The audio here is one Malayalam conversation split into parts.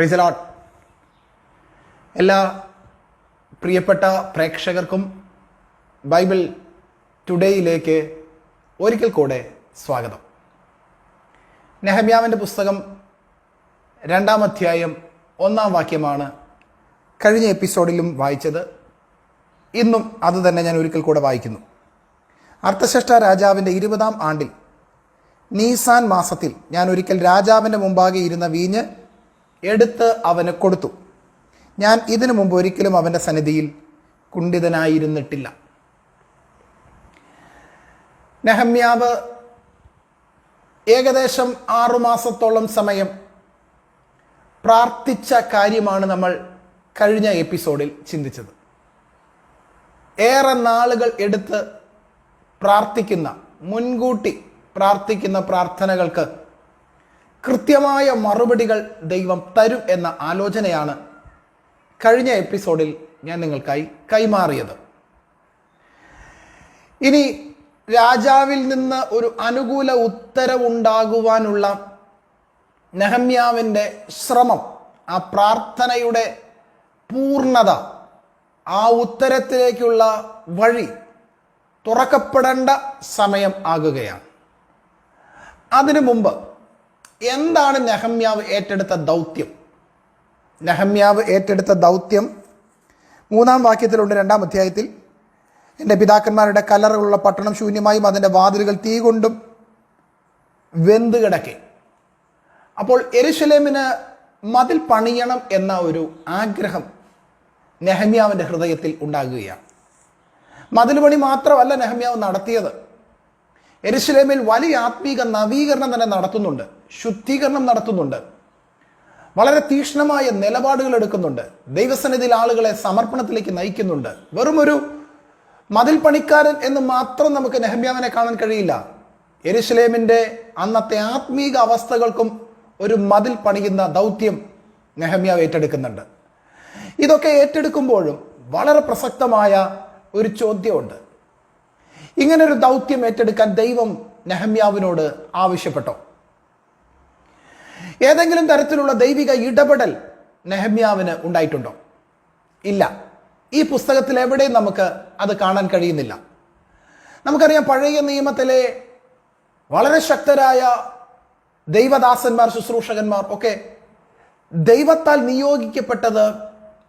പ്രിസലോട്ട് എല്ലാ പ്രിയപ്പെട്ട പ്രേക്ഷകർക്കും ബൈബിൾ ടുഡേയിലേക്ക് ഒരിക്കൽ കൂടെ സ്വാഗതം. നെഹമ്യാവിന്റെ പുസ്തകം രണ്ടാം അധ്യായം ഒന്നാം വാക്യമാണ് കഴിഞ്ഞ എപ്പിസോഡിലും വായിച്ചത്. ഇന്നും അത് തന്നെ ഞാൻ ഒരിക്കൽ കൂടെ വായിക്കുന്നു. അർത്ഥശ്രേഷ്ഠ രാജാവിന്റെ ഇരുപതാം ആണ്ടിൽ നീസാൻ മാസത്തിൽ ഞാൻ ഒരിക്കൽ രാജാവിന്റെ മുമ്പാകെ ഇരുന്ന വീഞ്ഞ് എടുത്ത് അവന് കൊടുത്തു. ഞാൻ ഇതിനു മുമ്പ് ഒരിക്കലും അവന്റെ സന്നിധിയിൽ കുണ്ഠിതനായിരുന്നിട്ടില്ല. നെഹമ്യാവ് ഏകദേശം ആറുമാസത്തോളം സമയം പ്രാർത്ഥിച്ച കാര്യമാണ് നമ്മൾ കഴിഞ്ഞ എപ്പിസോഡിൽ ചിന്തിച്ചത്. ഏറെ നാളുകൾ എടുത്ത് പ്രാർത്ഥിക്കുന്ന മുൻകൂട്ടി പ്രാർത്ഥിക്കുന്ന പ്രാർത്ഥനകൾക്ക് കൃത്യമായ മറുപടികൾ ദൈവം തരും എന്ന ആലോചനയാണ് കഴിഞ്ഞ എപ്പിസോഡിൽ ഞാൻ നിങ്ങൾക്കായി കൈമാറിയത്. ഇനി രാജാവിൽ നിന്ന് ഒരു അനുകൂല ഉത്തരവുണ്ടാകുവാനുള്ള നെഹമ്യാവിന്റെ ശ്രമം ആ പ്രാർത്ഥനയുടെ പൂർണത ആ ഉത്തരത്തിലേക്കുള്ള വഴി തുറക്കപ്പെടേണ്ട സമയം ആകുകയാണ്. അതിനു മുമ്പ് എന്താണ് നെഹമ്യാവ് ഏറ്റെടുത്ത ദൗത്യം? നെഹമ്യാവ് ഏറ്റെടുത്ത ദൗത്യം മൂന്നാം വാക്യത്തിലുണ്ട് രണ്ടാം അധ്യായത്തിൽ. എന്റെ പിതാക്കന്മാരുടെ കല്ലറകളുള്ള പട്ടണം ശൂന്യമായും അതിന്റെ വാതിലുകൾ തീ കൊണ്ടും വെന്ത് കിടക്കെ. അപ്പോൾ എരുശലേമിന് മതിൽ പണിയണം എന്ന ഒരു ആഗ്രഹം നെഹമ്യാവിന്റെ ഹൃദയത്തിൽ ഉണ്ടാകുകയാണ്. മതിൽ പണി മാത്രമല്ല നെഹമ്യാവ് നടത്തിയത്. എരുശലേമിൽ വലിയ ആത്മീക നവീകരണം തന്നെ നടത്തുന്നുണ്ട്. ശുദ്ധീകരണം നടത്തുന്നുണ്ട്. വളരെ തീക്ഷ്ണമായ നിലപാടുകൾ എടുക്കുന്നുണ്ട്. ദൈവസന്നിധിയിൽ ആളുകളെ സമർപ്പണത്തിലേക്ക് നയിക്കുന്നുണ്ട്. വെറും ഒരു മതിൽ പണിക്കാരൻ എന്ന് മാത്രം നമുക്ക് നെഹമ്യാവിനെ കാണാൻ കഴിയില്ല. എരുസലേമിന്റെ അന്നത്തെ ആത്മീക അവസ്ഥകൾക്കും ഒരു മതിൽ പണിയുന്ന ദൗത്യം നെഹമ്യാവ് ഏറ്റെടുക്കുന്നുണ്ട്. ഇതൊക്കെ ഏറ്റെടുക്കുമ്പോഴും വളരെ പ്രസക്തമായ ഒരു ചോദ്യമുണ്ട്. ഇങ്ങനൊരു ദൗത്യം ഏറ്റെടുക്കാൻ ദൈവം നെഹമ്യാവിനോട് ആവശ്യപ്പെട്ടോ? ഏതെങ്കിലും തരത്തിലുള്ള ദൈവിക ഇടപെടൽ നെഹമ്യാവിന് ഉണ്ടായിട്ടുണ്ടോ? ഇല്ല. ഈ പുസ്തകത്തിൽ എവിടെയും നമുക്ക് അത് കാണാൻ കഴിയുന്നില്ല. നമുക്കറിയാം പഴയ നിയമത്തിലെ വളരെ ശക്തരായ ദൈവദാസന്മാർ ശുശ്രൂഷകന്മാർ ഒക്കെ ദൈവത്താൽ നിയോഗിക്കപ്പെട്ടത്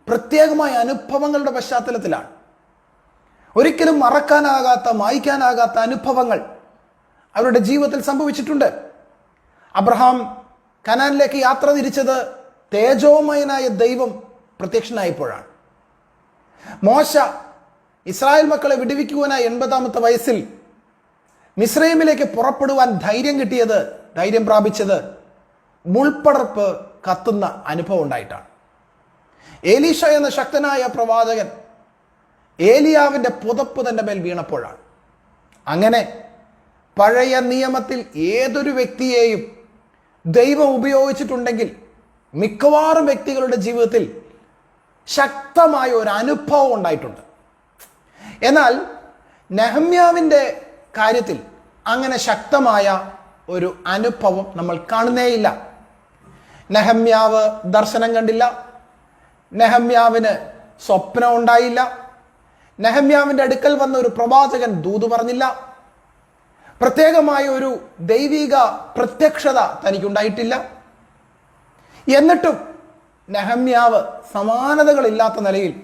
പ്രത്യേകമായ അനുഭവങ്ങളുടെ പശ്ചാത്തലത്തിലാണ്. ഒരിക്കലും മറക്കാനാകാത്ത മായ്ക്കാനാകാത്ത അനുഭവങ്ങൾ അവരുടെ ജീവിതത്തിൽ സംഭവിച്ചിട്ടുണ്ട്. അബ്രഹാം കനാനിലേക്ക് യാത്ര തിരിച്ചത് തേജോമയനായ ദൈവം പ്രത്യക്ഷനായപ്പോഴാണ്. മോശ ഇസ്രായേൽ മക്കളെ വിടുവിക്കുവാനായി എൺപതാമത്തെ വയസ്സിൽ മിസ്രൈമിലേക്ക് പുറപ്പെടുവാൻ ധൈര്യം കിട്ടിയത് ധൈര്യം പ്രാപിച്ചത് മുൾപ്പടർപ്പ് കത്തുന്ന അനുഭവം ഉണ്ടായിട്ടാണ്. ഏലീഷ എന്ന ശക്തനായ പ്രവാചകൻ ഏലിയാവിന്റെ പുതപ്പ് തന്റെ മേൽ വീണപ്പോഴാണ്. അങ്ങനെ പഴയ നിയമത്തിൽ ഏതൊരു വ്യക്തിയെയും ദൈവം ഉപയോഗിച്ചിട്ടുണ്ടെങ്കിൽ മിക്കവാറും വ്യക്തികളുടെ ജീവിതത്തിൽ ശക്തമായ ഒരു അനുഭവം ഉണ്ടായിട്ടുണ്ട്. എന്നാൽ നെഹമ്യാവിന്റെ കാര്യത്തിൽ അങ്ങനെ ശക്തമായ ഒരു അനുഭവം നമ്മൾ കാണുന്നേയില്ല. നെഹമ്യാവ് ദർശനം കണ്ടില്ല. നെഹമ്യാവിന് സ്വപ്നം ഉണ്ടായില്ല. നെഹമ്യാവിന്റെ അടുക്കൽ വന്ന ഒരു പ്രവാചകൻ ദൂത് പറഞ്ഞില്ല. പ്രത്യേകമായ ഒരു ദൈവിക പ്രത്യക്ഷത തനിക്കുണ്ടായിട്ടില്ല. എന്നിട്ടും നെഹമ്യാവ് സമാനതകളില്ലാത്ത നിലയിൽ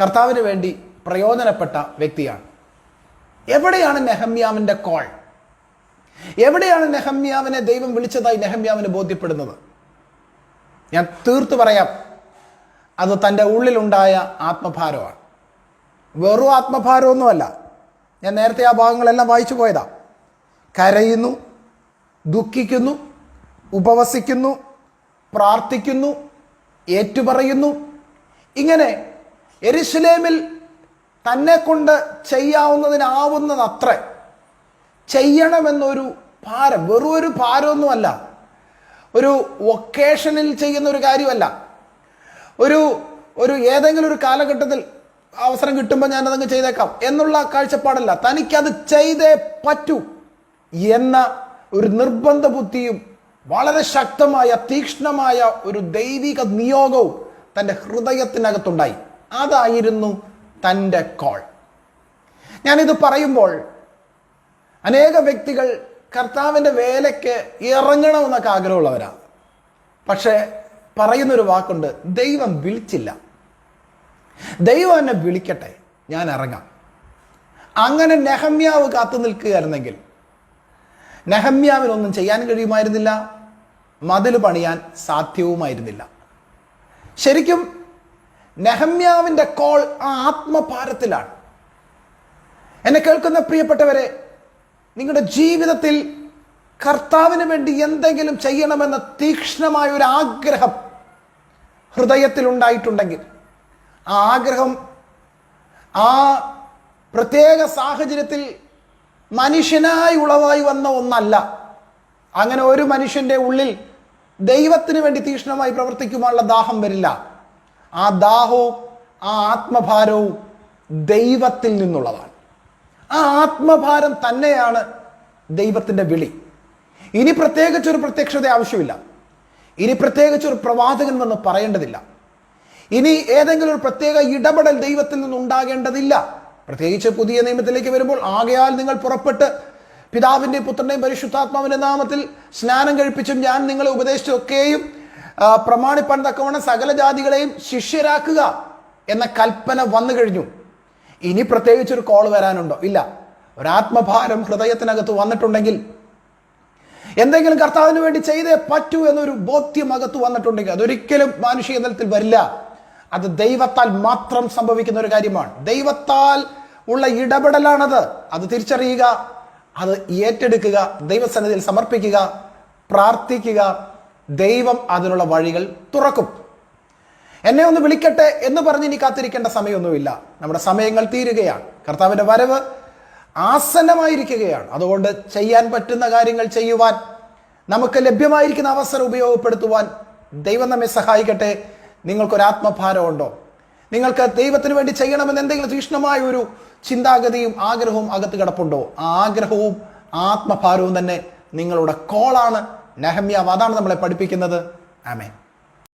കർത്താവിന് വേണ്ടി പ്രയോജനപ്പെട്ട വ്യക്തിയാണ്. എവിടെയാണ് നെഹമ്യാവിന്റെ കോൾ? എവിടെയാണ് നെഹമ്യാവിനെ ദൈവം വിളിച്ചതായി നെഹമ്യാവിന് ബോധ്യപ്പെടുന്നത്? ഞാൻ തീർത്തു പറയാം. അത് തന്റെ ഉള്ളിലുണ്ടായ ആത്മഭാരമാണ്. വെറും ആത്മഭാരമൊന്നുമല്ല. ഞാൻ നേരത്തെ ആ ഭാഗങ്ങളെല്ലാം വായിച്ചു പോയതാ. കരയുന്നു ദുഃഖിക്കുന്നു ഉപവസിക്കുന്നു പ്രാർത്ഥിക്കുന്നു ഏറ്റുപറയുന്നു. ഇങ്ങനെ എരുശലേമിൽ തന്നെ കൊണ്ട് ചെയ്യാവുന്നതിനാവുന്നതത്ര. ചെയ്യണമെന്നൊരു ഭാരം വെറും ഒരു ഭാരമൊന്നുമല്ല. ഒരു വൊക്കേഷനിൽ ചെയ്യുന്ന ഒരു കാര്യമല്ല. ഒരു ഒരു ഏതെങ്കിലും ഒരു കാലഘട്ടത്തിൽ അവസരം കിട്ടുമ്പോൾ ഞാൻ അതങ്ങ് ചെയ്തേക്കാം എന്നുള്ള കാഴ്ചപ്പാടല്ല. തനിക്കത് ചെയ്തേ പറ്റൂ. എന്ന ഒരു നിർബന്ധ ബുദ്ധിയും വളരെ ശക്തമായ തീക്ഷ്ണമായ ഒരു ദൈവിക നിയോഗവും തന്റെ ഹൃദയത്തിനകത്തുണ്ടായി. അതായിരുന്നു തന്റെ കോൾ. ഞാനിത് പറയുമ്പോൾ അനേക വ്യക്തികൾ കർത്താവിന്റെ വേലയ്ക്ക് ഇറങ്ങണമെന്നൊക്കെ ആഗ്രഹമുള്ളവരാണ്. പക്ഷേ പറയുന്നൊരു വാക്കുണ്ട് ദൈവം വിളിച്ചില്ല. ദൈവം എന്നെ വിളിക്കട്ടെ ഞാൻ ഇറങ്ങാം. അങ്ങനെ നെഹമ്യാവ് കാത്തു നിൽക്കുകയായിരുന്നെങ്കിൽ നെഹമ്യാവിനൊന്നും ചെയ്യാൻ കഴിയുമായിരുന്നില്ല. മതിൽ പണിയാൻ സാധ്യവുമായിരുന്നില്ല. ശരിക്കും നെഹമ്യാവിന്റെ കോൾ ആ ആത്മഭാരത്തിലാണ്. എന്നെ കേൾക്കുന്ന പ്രിയപ്പെട്ടവരെ നിങ്ങളുടെ ജീവിതത്തിൽ കർത്താവിന് വേണ്ടി എന്തെങ്കിലും ചെയ്യണമെന്ന തീക്ഷ്ണമായ ഒരു ആഗ്രഹം ഹൃദയത്തിൽ ഉണ്ടായിട്ടുണ്ടെങ്കിൽ ആ ആഗ്രഹം ആ പ്രത്യേക സാഹചര്യത്തിൽ മനുഷ്യനായി ഉളവായി വന്ന ഒന്നല്ല. അങ്ങനെ ഒരു മനുഷ്യന്റെ ഉള്ളിൽ ദൈവത്തിന് വേണ്ടി തീക്ഷ്ണമായി പ്രവർത്തിക്കുവാനുള്ള ദാഹം വരില്ല. ആ ദാഹവും ആ ആത്മഭാരവും ദൈവത്തിൽ നിന്നുള്ളതാണ്. ആ ആത്മഭാരം തന്നെയാണ് ദൈവത്തിന്റെ വിളി. ഇനി പ്രത്യേകിച്ചൊരു പ്രത്യക്ഷത ആവശ്യമില്ല. ഇനി പ്രത്യേകിച്ചൊരു പ്രവാചകൻ വന്ന് പറയേണ്ടതില്ല. ഇനി ഏതെങ്കിലും ഒരു പ്രത്യേക ഇടപെടൽ ദൈവത്തിൽ നിന്നുണ്ടാകേണ്ടതില്ല. പ്രത്യേകിച്ച് പുതിയ നിയമത്തിലേക്ക് വരുമ്പോൾ ആകയാൽ നിങ്ങൾ പുറപ്പെട്ട് പിതാവിന്റെയും പുത്രന്റെയും പരിശുദ്ധാത്മാവിന്റെ നാമത്തിൽ സ്നാനം കഴിപ്പിച്ചും ഞാൻ നിങ്ങളെ ഉപദേശിച്ചൊക്കെയും പ്രമാണിപ്പാൻ തക്കവണ്ണം സകല ജാതികളെയും ശിഷ്യരാക്കുക എന്ന കൽപ്പന വന്നു കഴിഞ്ഞു. ഇനി പ്രത്യേകിച്ച് ഒരു കോൾ വരാനുണ്ടോ? ഇല്ല. ഒരാത്മഭാരം ഹൃദയത്തിനകത്ത് വന്നിട്ടുണ്ടെങ്കിൽ എന്തെങ്കിലും കർത്താവിന് വേണ്ടി ചെയ്തേ പറ്റൂ എന്നൊരു ബോധ്യം അകത്ത് വന്നിട്ടുണ്ടെങ്കിൽ അതൊരിക്കലും മാനുഷിക തലത്തിൽ വരില്ല. അത് ദൈവത്താൽ മാത്രം സംഭവിക്കുന്ന ഒരു കാര്യമാണ്. ദൈവത്താൽ ഉള്ള ഇടപെടലാണത്. അത് തിരിച്ചറിയുക അത് ഏറ്റെടുക്കുക ദൈവസന്നിധിയിൽ സമർപ്പിക്കുക പ്രാർത്ഥിക്കുക. ദൈവം അതിനുള്ള വഴികൾ തുറക്കും. എന്നെ ഒന്ന് വിളിക്കട്ടെ എന്ന് പറഞ്ഞ് ഇനി കാത്തിരിക്കേണ്ട സമയമൊന്നുമില്ല. നമ്മുടെ സമയങ്ങൾ തീരുകയാണ്. കർത്താവിന്റെ വരവ് ആസന്നമായിരിക്കുകയാണ്. അതുകൊണ്ട് ചെയ്യാൻ പറ്റുന്ന കാര്യങ്ങൾ ചെയ്യുവാൻ നമുക്ക് ലഭ്യമായിരിക്കുന്ന അവസരം ഉപയോഗപ്പെടുത്തുവാൻ ദൈവം നമ്മെ സഹായിക്കട്ടെ. നിങ്ങൾക്കൊരു ആത്മഭാരമുണ്ടോ നിങ്ങൾക്ക് ദൈവത്തിന് വേണ്ടി ചെയ്യണമെന്ന് എന്തെങ്കിലും തീക്ഷ്ണമായ ഒരു ചിന്താഗതിയും ആഗ്രഹവും അകത്ത് കിടപ്പുണ്ടോ? ആ ആഗ്രഹവും ആത്മഭാരവും തന്നെ നിങ്ങളുടെ കോളാണ്. നെഹമ്യാവ് അതാണ് നമ്മളെ പഠിപ്പിക്കുന്നത്. ആമേൻ.